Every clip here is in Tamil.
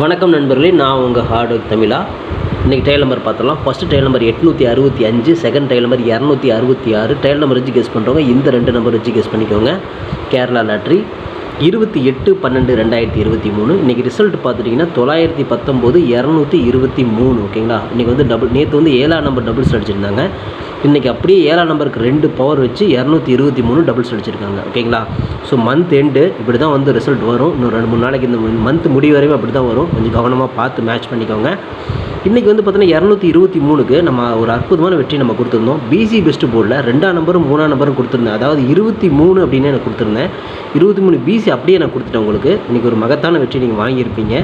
வணக்கம் நண்பர்களே நான் உங்கள் ஹார்ட் ஒர்க் தமிழா. இன்றைக்கி டைல் நம்பர் பார்த்துலாம் ஃபஸ்ட்டு டைல் நம்பர் எட்நூற்றி அறுபத்தி அஞ்சு செகண்ட் டைல் நம்பர் இரநூத்தி அறுபத்தி ஆறு. டைல் நம்பர் வச்சு கெஸ் பண்ணுறவங்க இந்த ரெண்டு நம்பர் வச்சு கெஸ் பண்ணிக்கோங்க. கேரளா லாட்ரி. இருபத்தி எட்டு பன்னெண்டு ரெண்டாயிரத்தி இருபத்தி மூணு. இன்றைக்கி ரிசல்ட் பார்த்துட்டிங்கன்னா தொள்ளாயிரத்தி பத்தொம்போது இரநூத்தி இருபத்தி மூணு ஓகேங்களா? இன்றைக்கி வந்து டபுள் நேற்று வந்து ஏழாம் நம்பர் டபுள்ஸ் அடிச்சிருந்தாங்க. இன்றைக்கி அப்படியே ஏழாம் நம்பருக்கு ரெண்டு பவர் வச்சு இரநூத்தி இருபத்தி மூணு டபுள்ஸ் அடிச்சிருக்காங்க ஓகேங்களா? ஸோ மந்த் எண்டு இப்படி தான் வந்து ரிசல்ட் வரும். இன்னும் ரெண்டு மூணு நாளைக்கு இந்த மந்த் முடிவு வரையும் அப்படி தான் வரும். கொஞ்சம் கவனமாக பார்த்து மேட்ச் பண்ணிக்கோங்க. இன்றைக்கி வந்து பார்த்தீங்கன்னா இரநூத்தி இருபத்தி மூணுக்கு நம்ம ஒரு அற்புதமான வெற்றி நம்ம கொடுத்துருந்தோம். பிசி பெஸ்ட் போர்டில் ரெண்டாம் நம்பரும் மூணாம் நம்பரும் கொடுத்துருந்தேன். அதாவது இருபத்தி மூணு அப்படின்னு எனக்கு கொடுத்துருந்தேன். இருபத்தி மூணு பிசி அப்படியே நான் கொடுத்துட்டேன் உங்களுக்கு. இன்றைக்கி ஒரு மகத்தான வெற்றி நீங்கள் வாங்கியிருப்பீங்க.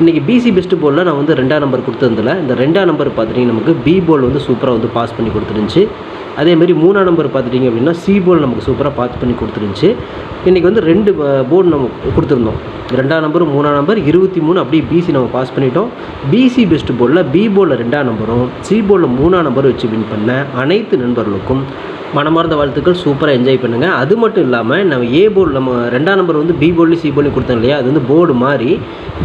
இன்றைக்கி பிசி பெஸ்ட் போர்டில் நான் வந்து ரெண்டாம் நம்பர் கொடுத்துருந்தில்ல இந்த ரெண்டாம் நம்பர் பார்த்துட்டிங்கன்னா நமக்கு பி போல் வந்து சூப்பராக வந்து பாஸ் பண்ணி கொடுத்துருந்துச்சு. அதேமாதிரி மூணாம் நம்பர் பார்த்துட்டிங்க அப்படின்னா சி போல் நமக்கு சூப்பராக பாஸ் பண்ணி கொடுத்துருந்துச்சு. இன்றைக்கி வந்து ரெண்டு போர்டு நம்ம கொடுத்துருந்தோம். ரெண்டாம் நம்பர் மூணாம் நம்பர் இருபத்தி மூணு அப்படியே பிசி நம்ம பாஸ் பண்ணிட்டோம். பிசி பெஸ்ட் போர்டில் பி போர்டில் ரெண்டாம் நம்பரும் சி போர்டில் மூணாம் நம்பரும் வச்சு வின் பண்ண அனைத்து நண்பர்களுக்கும் மனமார்ந்த வாழ்த்துக்கள் சூப்பராக என்ஜாய் பண்ணுங்கள் அது மட்டும் இல்லாமல் நம்ம ஏ போர்டு நம்ம ரெண்டாம் நம்பர் வந்து பி போர்ட்லேயும் சி போலி கொடுத்தோம் இல்லையா? அது வந்து போர்டு மாதிரி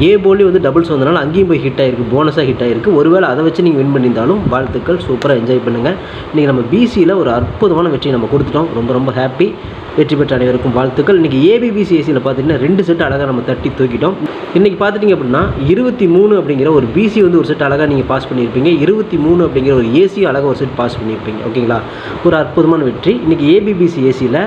ஏ போலி வந்து டபுள்ஸ் வந்தனால அங்கேயும் போய் ஹிட் ஆகிருக்கு போனஸாக ஹிட் ஆகிருக்கு ஒருவேளை அதை வச்சு நீங்கள் வின் பண்ணியிருந்தாலும் வாழ்த்துக்கள் சூப்பராக என்ஜாய் பண்ணுங்கள் இன்றைக்கி நம்ம பிசியில் ஒரு அற்புதமான வெற்றி நம்ம கொடுத்துட்டோம். ரொம்ப ரொம்ப ஹாப்பி வெற்றி பெற்ற அனைவருக்கும் வாழ்த்துக்கள். இன்றைக்கி ஏபிபிசிஎஸ்சியில் பார்த்தீங்கன்னா ரெண்டு செட் அழகாக நம்ம தட்டி தூக்கிட்டோம். இன்றைக்கி பார்த்துட்டிங்க அப்படின்னா இருபத்தி மூணு அப்படிங்கிற ஒரு பிசி வந்து ஒரு செட் அழகாக நீங்கள் பாஸ் பண்ணியிருப்பீங்க. இருபத்தி மூணு அப்படிங்கிற ஒரு ஏசி அழகாக ஒரு செட் பாஸ் பண்ணியிருப்பீங்க. ஓகேங்களா ஒரு அற்புதமான வெற்றி. இன்றைக்கி ஏபிபிசி ஏசியில்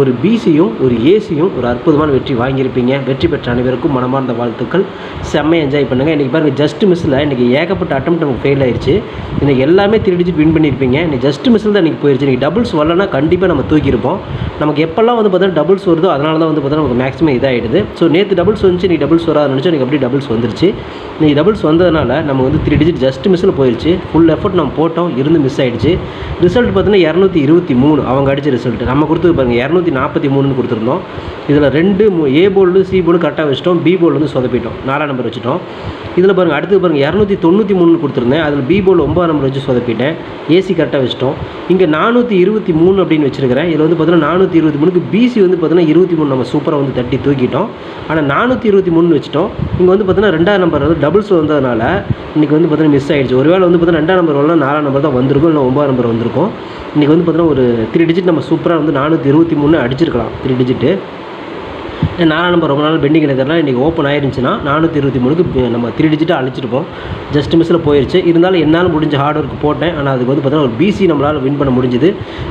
ஒரு பிசியும் ஒரு ஏசியும் ஒரு அற்புதமான வெற்றி வாங்கியிருப்பீங்க. வெற்றி பெற்ற அனைவருக்கும் மனமார்ந்த வாழ்த்துக்கள். செம்மையாக என்ஜாய் பண்ணுங்கள் இன்றைக்கி பாருங்கள் ஜஸ்ட் மிஸ்ஸில் இன்றைக்கி ஏகப்பட்ட அட்டம் நமக்கு ஃபெயில் ஆயிடுச்சு இன்றைக்கி எல்லாமே த்ரீ டிஜிட் வின் பண்ணியிருப்பீங்க இன்றைக்கி ஜஸ்ட் மிஸ்ஸில் தான் இன்றைக்கி போயிடுச்சு இன்றைக்கி டபுள்ஸ் வரலன்னா கண்டிப்பாக நம்ம தூக்கியிருப்போம். நமக்கு எப்போ எப்போல்லாம் வந்து பார்த்தீங்கன்னா டபுள்ஸ் வருதோ அதனால தான் வந்து பார்த்தீங்கன்னா நமக்கு மேக்ஸிமம் இதாகிடுது ஸோ நேற்று டபுள்ஸ் வந்துச்சு நீ டபுள்ஸ் வராது நினச்சி எனக்கு அப்படியே டபுள்ஸ் வந்துருச்சு. நீ டபுள்ஸ் வந்ததுனால நம்ம வந்து த்ரீ டிஜிட் ஜஸ்ட் மிஸ்ஸில் போயிடுச்சு ஃபுல் எஃபர்ட் நம்ம போட்டோம் இருந்து மிஸ் ஆகிடுச்சு ரிசல்ட் பார்த்தீங்கன்னா இரநூத்தி இருபத்தி மூணு. அவங்க அடிச்ச ரிசல்ட் நம்ம கொடுத்தது பாருங்கள் இரநூத்தி நாற்பத்தி மூணுன்னு கொடுத்துருந்தோம். இதில் ரெண்டு ஏ போல்டு சி போல்டு கரெக்டாக வச்சுட்டோம். பி போல்டு வந்து சொதப்பிட்டோம். நாலாம் நம்பர் வச்சுட்டோம். இதில் பாருங்கள் அடுத்து பாருங்கள் இரநூத்தி தொண்ணூற்றி மூணு கொடுத்துருந்தேன். அதில் பி போல் ஒம்பது நம்பர் வச்சு சொதப்பிட்டேன். ஏசி கரெக்டாக வச்சுட்டோம். இங்கே நானூற்றி இருபத்தி மூணு அப்படின்னு வச்சுருக்கிறேன். இதில் வந்து பார்த்தீங்கன்னா நானூற்றி இருபத்தி மூணுக்கு பிசி வந்து பார்த்தீங்கன்னா இருபத்தி மூணு நம்ம சூப்பராக வந்து தட்டி தூக்கிட்டோம். ஆனால் நானூற்றி இருபத்தி மூணு வச்சிட்டோம். இங்கே வந்து பார்த்தீங்கன்னா ரெண்டாவது நம்பர் வந்து டபுள்ஸ் வந்ததுனால இன்றைக்கி வந்து பார்த்தீங்கன்னா மிஸ் ஆகிடுச்சு ஒருவேளை வந்து பார்த்தீங்கன்னா ரெண்டாம் நம்பர் வரலாம் நாலாம் நம்பர் தான் வந்திருக்கும் இல்லை ஒம்பது நம்பர் வந்திருக்கும். இன்றைக்கி வந்து பார்த்தீங்கன்னா ஒரு த்ரீ டிஜிட் நம்ம சூப்பராக வந்து நானூற்றி இருபத்தி மூணு அடிச்சிருக்கலாம். த்ரீ டிஜிட்டு நாலாம் நம்பர் ரொம்ப நாள் பெண்டிங் இருக்கிறனால இன்றைக்கி ஓப்பன் ஆயிருந்துச்சுன்னா நானூற்றி இருபத்தி மூணுக்கு நம்ம த்ரீ டிஜிட்டாக அழிச்சிருப்போம். ஜஸ்ட் மிஸ்ஸில் போயிடுச்சு இருந்தாலும் என்னால் முடிஞ்ச ஹார்ட் ஒர்க் போட்டேன். ஆனால் அதுக்கு வந்து பார்த்தீங்கன்னா ஒரு பிசி நம்மளால் வின் பண்ண முடிஞ்சுது.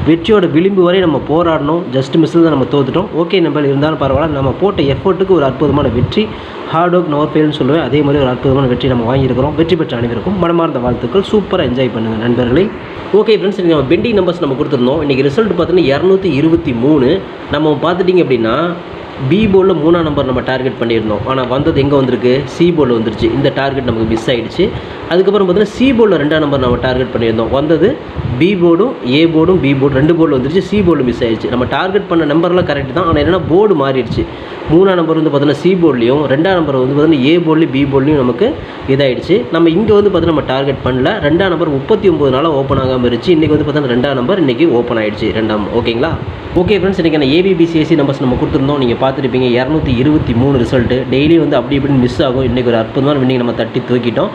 வெற்றியோட விளிம்பு வரை நம்ம போராடணும். ஜஸ்ட் மிஸ்ஸில் தான் நம்ம தோத்துட்டோம். ஓகே நம்ம இருந்தாலும் பரவாயில்ல. நம்ம போட்ட எஃபர்ட்டுக்கு ஒரு அற்புதமான வெற்றி. ஹார்ட் ஒர்க் நோ ஃபெயில்னு சொல்லுவேன். அதே மாதிரி ஒரு அற்புதமான வெற்றி நம்ம வாங்கியிருக்கிறோம். வெற்றி பெற்ற அனைவருக்கும் மனமார்ந்த வாழ்த்துக்கள். சூப்பராக என்ஜாய் பண்ணுங்கள் நண்பர்களே. ஓகே ஃப்ரெண்ட்ஸ் நம்ம பெண்டிங் நம்பர்ஸ் நம்ம கொடுத்துருந்தோம். இன்றைக்கி ரிசல்ட் பார்த்தீங்கன்னா இரநூத்தி இருபத்தி மூணு. நம்ம பார்த்துட்டிங்க அப்படின்னா பி போலில் மூணாம் நம்பர் நம்ம டார்கெட் பண்ணியிருந்தோம். ஆனால் வந்தது எங்கே வந்திருக்கு? சி போர்டில் வந்துருச்சு. இந்த டார்கெட் நமக்கு மிஸ் ஆகிடுச்சு அதுக்கப்புறம் பார்த்தீங்கன்னா சி போர்டில் ரெண்டாம் நம்பர் நம்ம டார்கெட் பண்ணியிருந்தோம். வந்தது பி போர்டும் ஏ போர்டும் பி போர்டு ரெண்டு போர்டு வந்துருச்சு. சி போர்டு மிஸ் ஆயிடுச்சு. நம்ம டார்கெட் பண்ண நம்பர்லாம் கரெக்ட் தான். ஆனால் என்னென்னா போர்டு மாறிடுச்சு. மூணாம் நம்பர் வந்து பார்த்தீங்கன்னா சி போர்ட்லேயும் ரெண்டாம் நம்பர் வந்து பார்த்தீங்கன்னா ஏ போர்ட்லேயும் பி போர்ட்லேயும் நமக்கு இதாயிடுச்சு. நம்ம இங்கே வந்து பார்த்தீங்கன்னா நம்ம டார்கெட் பண்ணல. ரெண்டாம் நம்பர் முப்பத்தி ஒம்பது நாளாக ஓப்பன் ஆகாமல் இருந்துச்சு. இன்றைக்கி வந்து பார்த்தீங்கன்னா ரெண்டாம் நம்பர் இன்றைக்கி ஓப்பன் ஆயிடுச்சு. ரெண்டாம் ஓகேங்களா ஓகே ஃப்ரெண்ட்ஸ் இன்றைக்கி நான் ஏபிபிசிஎஸ்சி நம்பர்ஸ் நம்ம கொடுத்துருந்தோம். நீங்கள் பார்த்துருப்பீங்க இரநூத்தி இருபத்தி மூணு ரிசல்ட்டு டெய்லி வந்து அப்படி இப்படின்னு மிஸ் ஆகும். இன்றைக்கி ஒரு அற்புதமான வின்னிங் நம்ம தட்டி தூக்கிட்டோம்.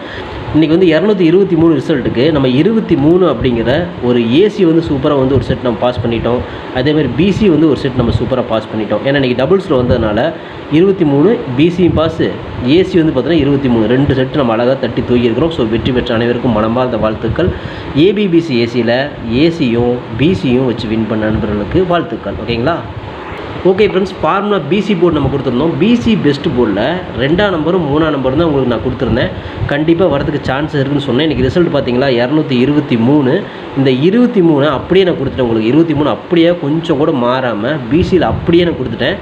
இன்றைக்கி வந்து இரநூத்தி இருபத்தி மூணு ரிசல்ட்டுக்கு நம்ம இருபத்தி மூணு அப்படிங்கிற ஒரு ஏசி வந்து சூப்பராக வந்து ஒரு செட் நம்ம பாஸ் பண்ணிட்டோம். அதேமாதிரி பிசி வந்து ஒரு செட் நம்ம சூப்பராக பாஸ் பண்ணிட்டோம். ஏன்னா இன்றைக்கி டபுள்ஸில் வந்ததுனால இருபத்தி மூணு பிசியும் பாஸு ஏசி வந்து பார்த்தீங்கன்னா இருபத்தி மூணு. ரெண்டு செட் நம்ம அழகாக தட்டி தூக்கியிருக்கிறோம் ஸோ வெற்றி பெற்ற அனைவருக்கும் மனமார்ந்த வாழ்த்துக்கள். ஏபிபிசி ஏசியில் ஏசியும் பிசியும் வச்சு வின் பண்ண நண்பர்களுக்கு வாழ்த்துக்கள். ஓகேங்களா okay friends formula PC board நம்ம கொடுத்துருந்தோம். பிசி பெஸ்ட் போர்டில் ரெண்டாம் நம்பரும் மூணாம் நம்பரும் தான் உங்களுக்கு நான் கொடுத்துருந்தேன். கண்டிப்பாக வரதுக்கு சான்ஸ் இருக்குன்னு சொன்னேன். இன்றைக்கி ரிசல்ட் பார்த்தீங்களா இரநூத்தி இருபத்தி மூணு. இந்த இருபத்தி மூணு அப்படியே நான் கொடுத்துட்டேன் உங்களுக்கு. இருபத்தி மூணு அப்படியே கொஞ்சம் கூட மாறாமல் பிசியில் அப்படியே நான் கொடுத்துட்டேன்.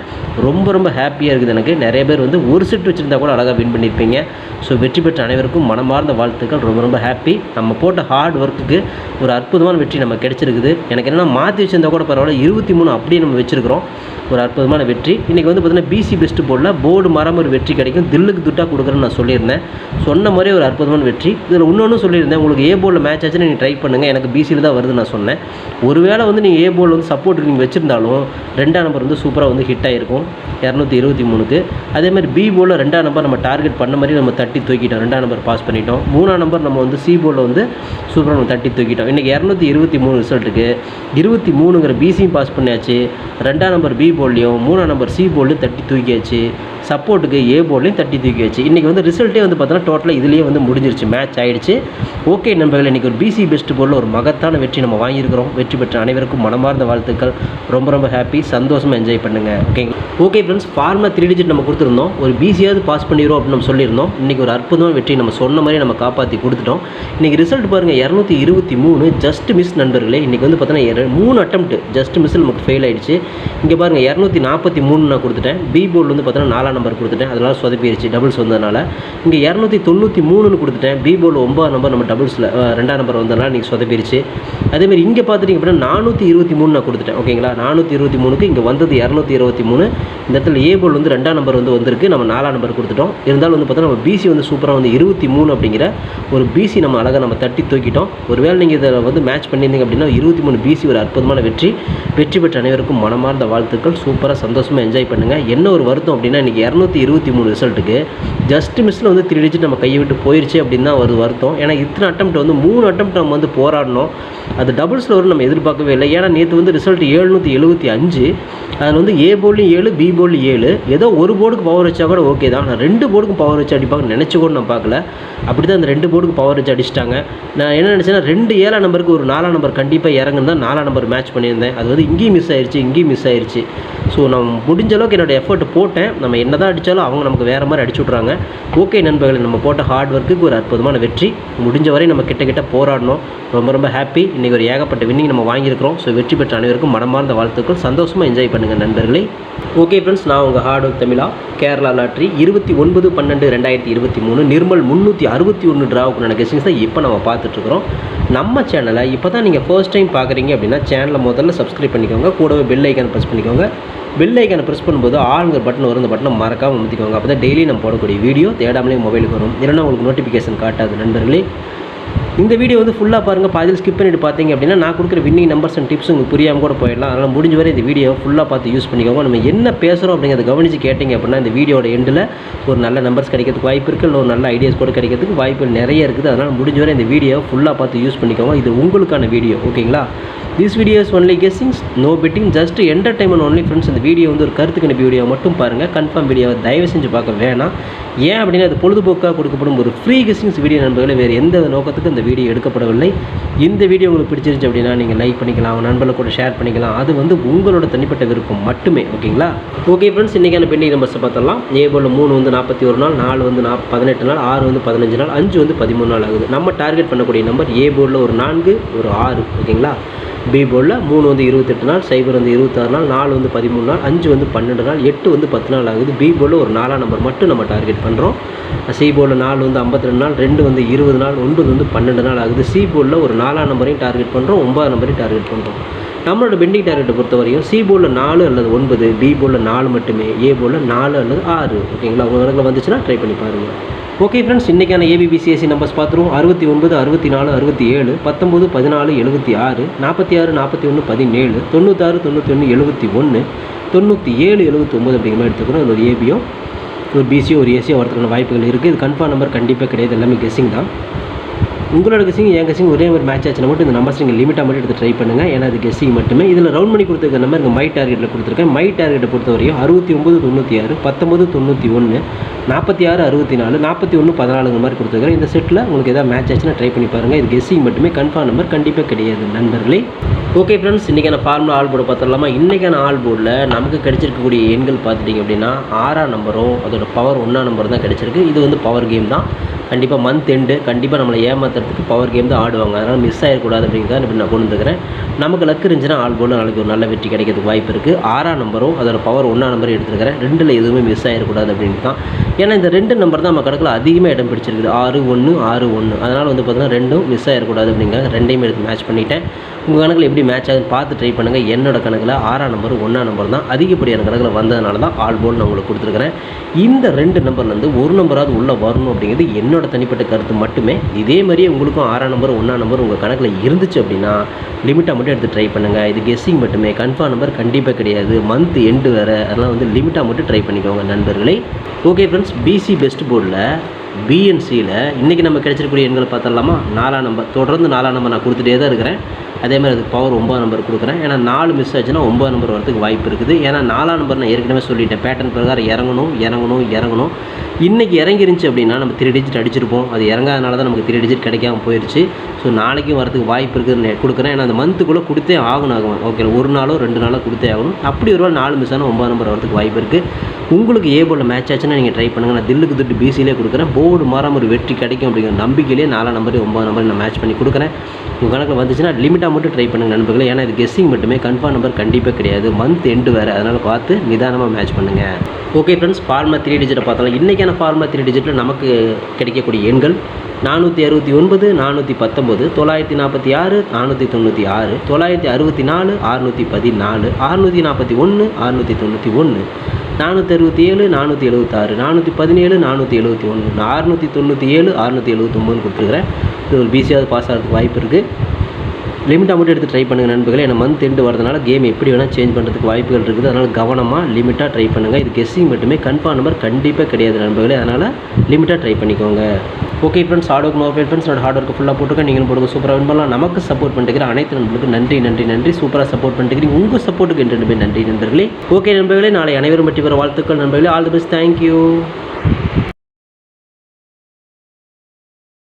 ரொம்ப ரொம்ப ஹாப்பியாக இருக்குது எனக்கு. நிறைய பேர் வந்து ஒரு செட் வச்சுருந்தா கூட அழகாக வின் பண்ணியிருப்பீங்க. ஸோ வெற்றி பெற்ற அனைவருக்கும் மனமார்ந்த வாழ்த்துக்கள். ரொம்ப ரொம்ப ஹாப்பி நம்ம போட்ட ஹார்ட் ஒர்க்குக்கு ஒரு அற்புதமான வெற்றி நம்ம கிடச்சிருக்குது. எனக்கு என்னென்னா மாற்றி வச்சிருந்தா கூட பரவாயில்ல. இருபத்தி மூணு அப்படியே நம்ம வச்சுருக்கிறோம். ஒரு அற்புதமான வெற்றி. இன்றைக்கி வந்து பார்த்தீங்கன்னா பிசி பெஸ்ட்டு போர்டில் போர்டு மரம் ஒரு வெற்றி கிடைக்கும். தில்லுக்கு துட்டாக கொடுக்குறேன்னு நான் சொல்லியிருந்தேன். சொன்ன மாதிரி ஒரு அற்புதமான வெற்றி. இதில் இன்னொன்று சொல்லியிருந்தேன். உங்களுக்கு ஏ போர்டில் மேட்ச் ஆச்சுன்னு நீங்கள் ட்ரை பண்ணுங்கள் எனக்கு பிசியில் தான் வருது நான் சொன்னேன். ஒருவேளை வந்து நீங்கள் ஏ போர்டில் வந்து சப்போர்ட் நீங்கள் வச்சுருந்தாலும் ரெண்டாம் நம்பர் வந்து சூப்பராக வந்து ஹிட் ஆகிருக்கும் இரநூத்தி இருபத்தி மூணுக்கு. அதே மாதிரி பி போர்டில் ரெண்டாம் நம்பர் நம்ம டார்கெட் பண்ண மாதிரி நம்ம தட்டி தூக்கிட்டோம். ரெண்டாம் நம்பர் பாஸ் பண்ணிட்டோம். மூணாம் நம்பர் நம்ம வந்து சி போர்டில் வந்து சூப்பராக நம்ம தட்டி தூக்கிட்டோம். இன்றைக்கி இரநூத்தி இருபத்தி மூணு ரிசல்ட்டுக்கு இருபத்தி மூணுங்கிற பிசியும் பாஸ் பண்ணியாச்சு. ரெண்டாம் நம்பர் பி போல்லையும் மூணாம் நம்பர் சி போல்டு தட்டி தூக்கியாச்சு. சப்போர்ட்டுக்கு ஏ போர்ட்லேயும் தட்டி தூக்கி வச்சு. இன்றைக்கி வந்து ரிசல்ட்டே வந்து பார்த்தோன்னா டோட்டலாக இதுலேயே வந்து முடிஞ்சிருச்சு. மேட்ச் ஆகிடுச்சு ஓகே நண்பர்கள் இன்றைக்கி ஒரு பிசி பெஸ்ட் போர்டில் ஒரு மகத்தான வெற்றி நம்ம வாங்கியிருக்கிறோம். வெற்றி பெற்ற அனைவருக்கும் மனமார்ந்த வாழ்த்துக்கள். ரொம்ப ரொம்ப ஹாப்பி சந்தோஷமாக என்ஜாய் பண்ணுங்கள் ஓகேங்க okay friends formula three digit நம்ம கொடுத்துருந்தோம். ஒரு பிசியாவது பாஸ் பண்ணிடுவோம் அப்படின்னு நம்ம சொல்லியிருந்தோம். இன்றைக்கி ஒரு அற்புதமான வெற்றி நம்ம சொன்ன மாதிரி நம்ம காப்பாற்றி கொடுத்துட்டோம். இன்றைக்கி ரிசல்ட் பாருங்கள் இரநூத்தி இருபத்தி மூணு. ஜஸ்ட் மிஸ் நண்பர்களே. இன்றைக்கி வந்து பார்த்தோன்னா மூணு அட்டம்ப்ட் ஜஸ்ட் மிஸ் நமக்கு ஃபெயில் ஆகிடுச்சு இங்கே பாருங்கள் இரநூத்தி நாற்பத்தி மூணு நான் கொடுத்துட்டேன். பி போர்டில் வந்து பார்த்தோன்னா நாலாம் நம்பர் கொடுத்துட்டேன். அதெல்லாம் சொதப்பிடுச்சு டபுள்ஸ் வந்ததுனால. இங்கே இரநூத்தி தொண்ணூற்றி மூணுன்னு கொடுத்துட்டேன். பி போர்டில் ஒன்பது நம்பர் நம்ம டபுள்ஸில் ரெண்டாம் நம்பர் வந்ததுனால நீங்கள் சொதப்பிடுச்சு அதேமாதிரி இங்கே பார்த்துட்டிங்க அப்படின்னா நானூற்றி இருபத்தி மூணு நான் கொடுத்துட்டேன். ஓகேங்களா? நானூற்றி இருபத்தி மூணுக்கு இங்கே வந்தது இரநூத்தி இருபத்தி மூணு. இந்த இடத்துல ஏ போல் வந்து ரெண்டாம் நம்பர் வந்து வந்திருக்கு. நம்ம நாலாம் நம்பர் கொடுத்துட்டோம். இருந்தாலும் வந்து பார்த்தோன்னா நம்ம பிசி வந்து சூப்பராக வந்து இருபத்தி மூணு அப்படிங்கிற ஒரு பிசி நம்ம அழகாக நம்ம தட்டி தூக்கிட்டோம். ஒருவேளை நீங்கள் இதை வந்து மேட்ச் பண்ணியிருந்தீங்க அப்படின்னா இருபத்தி மூணு பிசி ஒரு அற்புதமான வெற்றி. வெற்றி பெற்ற அனைவருக்கும் மனமார்ந்த வாழ்த்துக்கள். சூப்பராக சந்தோஷமாக என்ஜாய் பண்ணுங்கள் என்ன ஒரு வருத்தம் அப்படின்னா இன்றைக்கி இரநூத்தி இருபத்தி மூணு ரிசல்ட்டுக்கு. ஜஸ்ட் மிஸ்ஸில் வந்து த்ரீ டிஜிட் நம்ம கையை விட்டு போயிடுச்சு அப்படின்னு தான் ஒரு வருத்தம். ஏன்னா இத்தனை அட்டம் வந்து மூணு அட்டம் நம்ம வந்து போராடணும். அது டபுள்ஸில் வரும் நம்ம எதிர்பார்க்கவே இல்லை. ஏன்னா நேற்று வந்து ரிசல்ட் ஏழ்நூற்றி எழுபத்தி அஞ்சு. அதில் வந்து ஏ போர்ட்லையும் ஏழு பி போர்ட்லையும் ஏழு. ஏதோ ஒரு போர்டுக்கு பவர் வச்சா கூட ஓகே தான். நான் ரெண்டு போர்டுக்கும் பவர் வச்சு அடிப்பாங்க நினச்சி கூட நான் பார்க்கல. அப்படி தான் அந்த ரெண்டு போர்டுக்கு பவர் வச்சு அடிச்சிட்டாங்க. நான் என்ன நினச்சேன்னா ரெண்டு ஏழாம் நம்பருக்கு ஒரு நாலாம் நம்பர் கண்டிப்பாக இறங்குன்னு தான் நாலாம் நம்பர் மேட்ச் பண்ணியிருந்தேன். அது வந்து இங்கேயும் மிஸ் ஆயிடுச்சு இங்கேயும் மிஸ் ஆயிடுச்சு ஸோ நான் முடிஞ்ச அளவுக்கு என்னோடய எஃபர்ட் போட்டேன். நம்ம என்ன தான் அடித்தாலும் அவங்க நமக்கு வேறு மாதிரி அடிச்சு விட்றாங்க ஓகே நண்பர்கள் நம்ம போட்ட ஹார்ட் ஒர்க்குக்கு ஒரு அற்புதமான வெற்றி. முடிஞ்ச வரை நம்ம கிட்ட கிட்ட போராடணும். ரொம்ப ரொம்ப ஹாப்பி இன்றைக்கி ஒரு ஏகப்பட்ட வின்னிங் நம்ம வாங்கியிருக்கிறோம். ஸோ வெற்றி பெற்ற அனைவருக்கும் மனமார்ந்த வாழ்த்துக்கள். சந்தோஷமாக என்ஜாய் பண்ணுங்கள் நண்பர்களே. ஓகே ஃப்ரெண்ட்ஸ் நான் உங்கள் ஹார்ட் ஒர்க் தமிழா கேரளா லாட்ரி இருபத்தி ஒன்பது பன்னெண்டு ரெண்டாயிரத்தி இருபத்தி மூணு நிர்மல் முந்நூற்றி அறுபத்தி ஒன்று ட்ராவுக்குண்டான கெஸ்டிங்ஸ் தான் இப்போ நம்ம பார்த்துட்ருக்குறோம். நம்ம சேனலை இப்போ தான் நீங்கள் ஃபர்ஸ்ட் டைம் பார்க்குறீங்க அப்படின்னா சேனலை முதல்ல சப்ஸ்கிரைப் பண்ணிக்கோங்க. கூடவே பெல் ஐக்கான் ப்ரெஸ் பண்ணிக்கோங்க. பெல் ஐக்கானை ப்ரெஸ் பண்ணும்போது ஆளுங்கிற பட்டன் வரும் அந்த பட்டனை மறக்காமல் அமுத்திக்கோங்க அப்போ தான் டெய்லி நம்ம போடக்கூடிய வீடியோ தேடாமலே மொபைலுக்கு வரும். இல்லைன்னா உங்களுக்கு நோட்டிஃபிகேஷன் காட்டாது நண்பர்களே. இந்த வீடியோ வந்து ஃபுல்லாக பாருங்கள் பாதியில் ஸ்கிப் பண்ணிட்டு பார்த்தீங்க அப்படின்னா நான் கொடுக்குற வின்னிங் நம்பர்ஸ் அண்ட் டிப்ஸ் உங்களுக்கு புரியாமல் கூட போயிடலாம். அதனால் முடிஞ்ச வரை இந்த வீடியோ ஃபுல்லாக பார்த்து யூஸ் பண்ணிக்கோங்க. நம்ம என்ன பேசுகிறோம் அப்படிங்கிறத கவனித்து கேட்டிங்க அப்படின்னா இந்த வீடியோட எண்டில் ஒரு நல்ல நம்பர்ஸ் கிடைக்கிறதுக்கு வாய்ப்பு இருக்குது இல்லை ஒரு நல்ல ஐடியாஸ் கூட கிடைக்கிறதுக்கு வாய்ப்புகள் நிறைய இருக்குது. அதனால் முடிஞ்ச வரை இந்த வீடியோ ஃபுல்லாக பார்த்து யூஸ் பண்ணிக்கோங்க. இது உங்களுக்கான வீடியோ ஓகேங்களா this videos only guessings no betting just entertainment only friends இந்த வீடியோ வந்து ஒரு கருத்து கணிப்பு வீடியோ மட்டும் பாருங்கள் கன்ஃபார்ம் வீடியோவை தயவு செஞ்சு பார்க்க வேணாம். ஏன் அப்படின்னா அது பொழுதுபோக்காக கொடுக்கப்படும் ஒரு ஃப்ரீ கெஸ்ஸிங்ஸ் வீடியோ நண்பர்களை வேறு எந்த நோக்கத்துக்கு இந்த வீடியோ எடுக்கப்படவில்லை. இந்த வீடியோ உங்களுக்கு பிடிச்சிருந்துச்சு அப்படின்னா நீங்கள் லைக் பண்ணிக்கலாம் உங்கள் நண்பர்களை கூட ஷேர் பண்ணிக்கலாம். அது வந்து உங்களோட தனிப்பட்ட விருப்பம் மட்டுமே ஓகேங்களா ஓகே ஃப்ரெண்ட்ஸ் இன்றைக்கான பெண்டிங் நம்பர்ஸை பார்த்தலாம் ஏ போல் மூணு வந்து நாற்பத்தி ஒரு நாள் நாலு வந்து நாப் பதினெட்டு நாள் ஆறு வந்து பதினஞ்சு நாள் அஞ்சு வந்து பதிமூணு நாள் ஆகுது. நம்ம டார்கெட் பண்ணக்கூடிய நம்பர் ஏ போர்டில் ஒரு நான்கு ஒரு ஆறு ஓகேங்களா பி போர்டில் மூணு வந்து இருபத்தெட்டு நாள் சைபர் வந்து இருபத்தாறு நாள் நாலு வந்து பதிமூணு நாள் அஞ்சு வந்து பன்னெண்டு நாள் எட்டு வந்து பத்து நாள் ஆகுது. பி போர்டில் ஒரு நாலாம் நம்பர் மட்டும் நம்ம டார்கெட் பண்ணுறோம் சி போர்டில் நாலு வந்து ஐம்பத்தி ரெண்டு நாள் ரெண்டு வந்து இருபது நாள் ஒன்பது வந்து பன்னெண்டு நாள் ஆகுது. சி போர்டில் ஒரு நாலாம் நம்பரையும் டார்கெட் பண்ணுறோம் ஒன்பதாம் நம்பரையும் டார்கெட் பண்ணுறோம் நம்மளோட பெண்டிங் டார்கெட்டை பொறுத்த வரையும் சி போர்டில் நாலு அல்லது ஒன்பது பி போர்டில் நாலு மட்டுமே ஏ போர்டில் நாலு அல்லது ஆறு. ஓகேங்களா? உங்கள் கணக்கில் வந்துச்சுன்னா ட்ரை பண்ணி பாருங்கள் ஓகே ஃப்ரெண்ட்ஸ் இன்றைக்கான ஏபிபிசிஎஸ்சி நம்பர்ஸ் பார்த்துருவோம். அறுபத்தி ஒன்பது அறுபத்தி நாலு அறுபத்தி ஏழு பத்தொம்பது பதினாலு எழுபத்தி ஆறு நாற்பத்தி ஆறு நாற்பத்தி ஒன்று பதினேழு தொண்ணூத்தாறு தொண்ணூற்றி ஒன்று எழுபத்தி ஒன்று தொண்ணூற்றி ஏழு எழுபத்தி ஒம்பது அப்படிங்கிற மாதிரி எடுத்துக்கணும் அது ஒரு ஏபியோ ஒரு பிசியோ ஒரு ஏசியோ வரதுக்கான வாய்ப்புகள் இருக்குது இது கன்ஃபார்ம் நம்பர் கண்டிப்பாக கிடையாது. எல்லாமே கெஸ்ஸிங் தான். உங்களோட கசிங் என் கசிங் ஒரே ஒரு மேட்ச் ஆச்சுன்னா மட்டும் இந்த நம்பர்ஸ் நீங்கள் லிமிட்டாக மட்டும் எடுத்து ட்ரை பண்ணுங்கள் ஏன்னா அது கெஸ்ஸிங் மட்டுமே. இதில் ரவுண்ட் பண்ணி கொடுத்துருக்க நம்பர் இங்கே மை டார்கெட்டில் கொடுத்துருக்கேன். மை டார்கெட்டை பொறுத்த வரையும் அறுபத்தி ஒம்பது தொண்ணூற்றி ஆறு பத்தொம்பது தொண்ணூற்றி ஒன்று நாற்பத்தி ஆறு அறுபத்தி நாலு நாற்பத்தி ஒன்று பதினாலுங்க மாதிரி கொடுத்துருக்கேன் இந்த செட்டில் உங்களுக்கு எதாவது மேட்ச் ஆச்சுன்னா ட்ரை பண்ணி பாருங்கள் இது கெஸ்ஸிங் மட்டுமே. கன்ஃபார்ம் நம்பர் கண்டிப்பாக கிடையாது. நண்பர்களே. ஓகே ஃப்ரெண்ட்ஸ் இன்றைக்கான ஃபார்முலா ஆல் போர்டு பார்த்துடலாமா? இன்றைக்கான ஆல் போர்டில் நமக்கு கிடைச்சிருக்கக்கூடிய எண்கள் பார்த்துட்டிங்க அப்படின்னா ஆறாம் நம்பரும் அதோட பவர் ஒன்றா நம்பர் தான் கிடச்சிருக்கு. இது வந்து பவர் கேம் தான். கண்டிப்பாக மந்த் எண்டு கண்டிப்பாக நம்மளை ஏமாத்துறதுக்கு பவர் கேம் தான் ஆடுவாங்க. அதனால் மிஸ் ஆகிடக்கூடாது அப்படிங்கிறத இப்படி நான் கொண்டு வந்துருக்கிறேன். நமக்கு லக்கு இருந்துச்சுன்னா ஆல் போர்டில் நாளைக்கு ஒரு நல்ல வெற்றி கிடைக்கிறதுக்கு வாய்ப்பு இருக்குது ஆறாம் நம்பரும் அதோட பவர் ஒன்றா நம்பரும் எடுத்துருக்கிறேன். ரெண்டில் எதுவுமே மிஸ் ஆகிடக்கூடாது அப்படின்னு தான். ஏன்னா இந்த ரெண்டு நம்பர் தான் நம்ம கணக்கில் அதிகமாக இடம் பிடிச்சிருக்குது. ஆறு ஒன்று ஆறு ஒன்று அதனால் வந்து பார்த்திங்கன்னா ரெண்டும் மிஸ் ஆகிடக்கூடாது அப்படிங்கிற ரெண்டையும் எடுத்து மேட்ச் பண்ணிட்டேன். உங்கள் கணக்கில் எப்படி மேட்ச் ஆகுதுன்னு பார்த்து ட்ரை பண்ணுங்கள் என்னோடய கணக்கில் ஆறாம் நம்பர் ஒன்றாம் நம்பர் தான் அதிகப்படியான கணக்கில் வந்ததுனால தான் ஆல் போல் நான் உங்களுக்கு கொடுத்துருக்குறேன். இந்த ரெண்டு நம்பர்லேருந்து ஒரு நம்பராவது உள்ளே வரணும் அப்படிங்கிறது என்னோட தனிப்பட்ட கருத்து மட்டுமே. இதே மாதிரியே உங்களுக்கும் ஆறாம் நம்பர் ஒன்றாம் நம்பர் உங்கள் கணக்கில் இருந்துச்சு அப்படின்னா லிமிட்டாக மட்டும் எடுத்து ட்ரை பண்ணுங்கள் இது கெஸ்ஸிங் மட்டுமே. கன்ஃபார்ம் நம்பர் கண்டிப்பாக கிடையாது. மந்த் எண்டு வேறு. அதெல்லாம் வந்து லிமிட்டாக மட்டும் ட்ரை பண்ணிக்கோங்க நண்பர்களே. ஓகே ஃப்ரெண்ட்ஸ் பிசி பெஸ்ட் போர்டில் பிஎன்சியில் இன்றைக்கி நம்ம கிடைச்சிருக்கக்கூடிய எண்களை பார்த்துடலாமா? நாலாம் நம்பர் தொடர்ந்து நாலாம் நம்பர் நான் கொடுத்துட்டே தான் இருக்கிறேன். அதே மாதிரி அதுக்கு பவர் ஒம்பது நம்பர் கொடுக்குறேன். ஏன்னா நாலு மிஸ் ஆச்சுன்னா ஒம்பது நம்பர் வரதுக்கு வாய்ப்பு இருக்குது. ஏன்னா நாலாம் நம்பர் நான் ஏற்கனவே சொல்லிட்டேன். பேட்டர்ன் பிரகாரம் இறங்கணும் இறங்கணும் இறங்கணும். இன்றைக்கி இறங்கிருந்துச்சு அப்படின்னா நம்ம த்ரீ டிஜிட் அடிச்சிருப்போம். அது இறங்காதனால தான் நமக்கு த்ரீ டிஜிட் கிடைக்காம போயிடுச்சு ஸோ நாளைக்கும் வரதுக்கு வாய்ப்பு இருக்குதுன்னு கொடுக்குறேன். ஏன்னா அந்த மந்த்துக்குள்ளே கொடுத்தே ஆகணும் ஆகும் ஓகே ஒரு நாளோ ரெண்டு நாளோ கொடுத்தே ஆகணும். அப்படி ஒரு நாலு மிஸ் ஆனால் ஒம்பது நம்பர் வரதுக்கு வாய்ப்பு இருக்குது உங்களுக்கு ஏ போல் மேட்ச் ஆச்சுன்னா நீங்கள் ட்ரை பண்ணுங்கள் நான் தில்லுக்கு துட்டு பிசியிலே கொடுக்குறேன். போர்டு மரம் ஒரு வெற்றி கிடைக்கும் அப்படிங்கிற நம்பிக்கையிலே நாலாம் நம்பர் ஒம்பது நம்பர் நான் மேட்ச் பண்ணி கொடுக்குறேன். உங்கள் கணக்கில் வந்துச்சுன்னா லிமிட்டாக மட்டும் ட்ரை பண்ணுங்கள் நண்பர்களே. ஏன்னா இது கெஸ்ஸிங் மட்டுமே. கன்ஃபார்ம் நம்பர் கண்டிப்பாக கிடையாது. மந்த் எண்டு வேறு. அதனால் பார்த்து நிதானமாக மேட்ச் பண்ணுங்கள் ஓகே ஃப்ரெண்ட்ஸ் ஃபார்மா த்ரீ டிஜிட்டை பார்த்தாலும் இன்றைக்கான ஃபார்மா த்ரீ டிஜிட்டில் நமக்கு கிடைக்கக்கூடிய எண்கள் நானூற்றி அறுபத்தி ஒன்பது நானூற்றி பத்தொம்போது தொள்ளாயிரத்தி நாற்பத்தி ஆறு நானூற்றி தொண்ணூற்றி ஆறு தொள்ளாயிரத்தி அறுபத்தி நாலு அறுநூற்றி பதினாலு அறுநூற்றி நாற்பத்தி ஒன்று அறுநூற்றி தொண்ணூற்றி ஒன்று நானூற்றி அறுபத்தி ஏழு நானூற்றி எழுபத்தாறு நானூற்றி பதினேழு நானூற்றி எழுபத்தி ஒன்று அறுநூற்றி தொண்ணூற்றி ஏழு அறுநூற்றி எழுபத்தொம்பதுன்னு கொடுத்துருக்குறேன் இது ஒரு பிசியாவது பாஸ் ஆகிறதுக்கு வாய்ப்பு இருக்குது லிமிட்டாக மட்டும் எடுத்து ட்ரை பண்ணுங்கள் நண்பர்களே. ஏன்னா மந்த் எண்டு வரதுனால கேம் எப்படி வேணால் சேஞ்ச் பண்ணுறதுக்கு வாய்ப்புகள் இருக்குது. அதனால் கவனமாக லிமிட்டாக ட்ரை பண்ணுங்கள் இது கெஸ்ஸிங் மட்டுமே கன்ஃபார்ம் நம்பர் கண்டிப்பாக கிடையாது நண்பர்களே. அதனால் லிமிட்டாக ட்ரை பண்ணிக்கோங்க. Okay friends hard work mobile friends என்னோட ஹார்ட் ஒர்க்கு ஃபுல்லாக போட்டுக்க நீங்கள் போடுங்க. சூப்பராக வின் பண்ணலாம். நமக்கு சப்போர்ட் பண்ணிட்டு அனைத்து நண்பர்களுக்கு நன்றி நன்றி நன்றி. சூப்பராக சப்போர்ட் பண்ணிட்டு உங்கள் சப்போர்ட்டுக்கு என்று நன்றி நண்பர்களே. ஓகே நண்பர்களே. நாளை அனைவரும் பற்றி வர வாழ்த்துக்கள் நண்பர்களே. All the best thank you